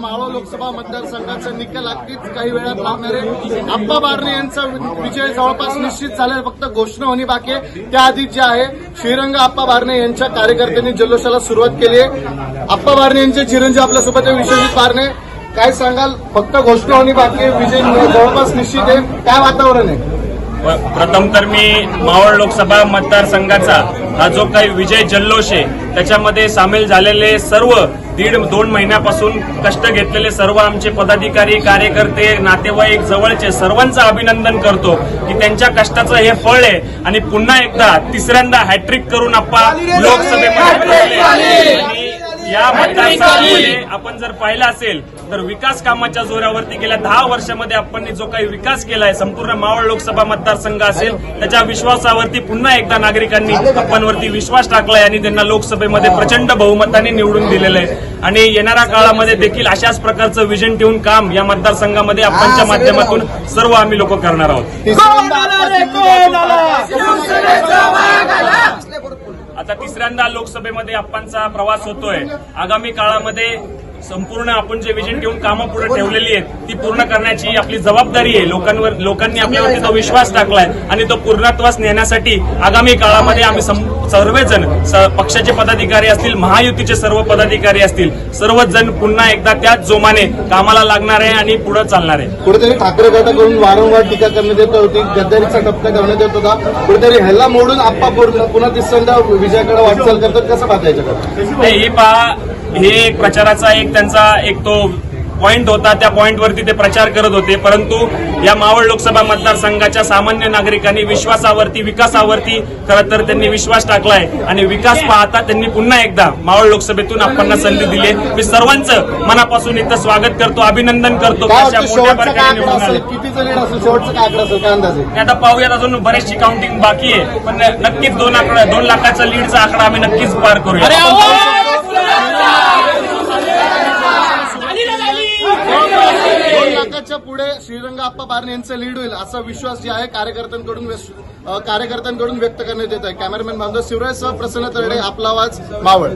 मावळ लोकसभा मतदारसंघाचा निकाल अगदीच काही वेळात लागणार आहे. अप्पा बारणे यांचा विजय जवळपास निश्चित झाला फक्त घोषणा होणे बाकी आहे. त्याआधी जे आहे श्रीरंग आप्पा बारणे यांच्या कार्यकर्त्यांनी जल्लोषाला सुरुवात केली आहे. अप्पा बारणे यांचे चिरंजीव आपल्यासोबत आहे विश्वजित बारणे. काय सांगाल? फक्त घोषणा होणे बाकी आहे. विजय जवळपास निश्चित आहे. काय वातावरण आहे? प्रथम तर मी मावळ लोकसभा मतदारसंघाचा हा जो काही विजय जल्लोष आहे त्याच्यामध्ये सामील झालेले सर्व दीड दोन महिन्यापासून कष्ट घेतलेले सर्व आमचे पदाधिकारी कार्यकर्ते नातेवाईक जवळचे सर्वांचं अभिनंदन करतो की त्यांच्या कष्टाचं हे फळ आहे. आणि पुन्हा एकदा तिसऱ्यांदा हॅट्रिक करून आप्पा लोकसभेमध्ये या मतदारसंघामध्ये आपण जर पाहिलं असेल तर विकास कामाच्या जोरावरती गेल्या दहा वर्षामध्ये आपण जो काही विकास केलाय संपूर्ण मावळ लोकसभा मतदारसंघ असेल त्याच्या विश्वासावरती पुन्हा एकदा नागरिकांनी आपणवरती विश्वास टाकलाय आणि त्यांना लोकसभेमध्ये प्रचंड बहुमताने निवडून दिलेलं आहे आणि येणाऱ्या काळामध्ये देखील अशाच प्रकारचं विजन ठेवून काम या मतदारसंघामध्ये आपणच्या माध्यमातून सर्व आम्ही लोक करणार आहोत. आता तिसऱ्यांदा लोकसभेमध्ये आप्पांचा प्रवास होतोय. आगामी काळामध्ये संपूर्ण आपण जे विजन ठेवून कामं पुढे ठेवलेली आहेत ती पूर्ण करण्याची आपली जबाबदारी आहे. लोकांवर लोकांनी आपल्यावरती तो विश्वास टाकलाय आणि तो पूर्णत्वास नेण्यासाठी आगामी काळामध्ये आम्ही सर्वजण पक्षाचे पदाधिकारी असतील महायुतीचे सर्व पदाधिकारी असतील सर्वच जण पुन्हा एकदा त्याच जोमाने कामाला लागणार आहे आणि पुढे चालणार आहे. कुठेतरी ठाकरे गटाकडून वारंवार टीका करण्यात येत होती गद्दारीचा टप्पा करण्यात येत होता. कुठेतरी ह्याला मोडून आप्पा पूर्ण- पुन्हा तिसऱ्यांदा विजयाकडे वाटचाल करतात कसं पाहता याच्याकडे? हे पहा हे एक प्रचाराचा एक त्यांचा एक तो पॉइंट होता. त्या पॉइंटवरती ते प्रचार करत होते. परंतु या मावळ लोकसभा मतदारसंघाच्या सामान्य नागरिकांनी विश्वासावरती विकासावरती खरं तर त्यांनी विश्वास टाकलाय. आणि विकास पाहता त्यांनी पुन्हा एकदा मावळ लोकसभेतून आपण संधी दिली आहे. मी सर्वांचं मनापासून इथं स्वागत करतो अभिनंदन करतो. आता पाहूयात अजून बरेचशी काउंटिंग बाकी आहे. पण नक्कीच दोन आकडा दोन लाखाचा लीडचा आकडा आम्ही नक्कीच पार करूया. दोन पुढे श्रीरंगाप्पा बारणे यांचं लीड होईल असा विश्वास जे आहे कार्यकर्त्यांकडून कार्यकर्त्यांकडून व्यक्त करण्यात येत आहे. कॅमेरामॅन बांधव शिवराज सह प्रसन्न तरडे आपला आवाज मावळ.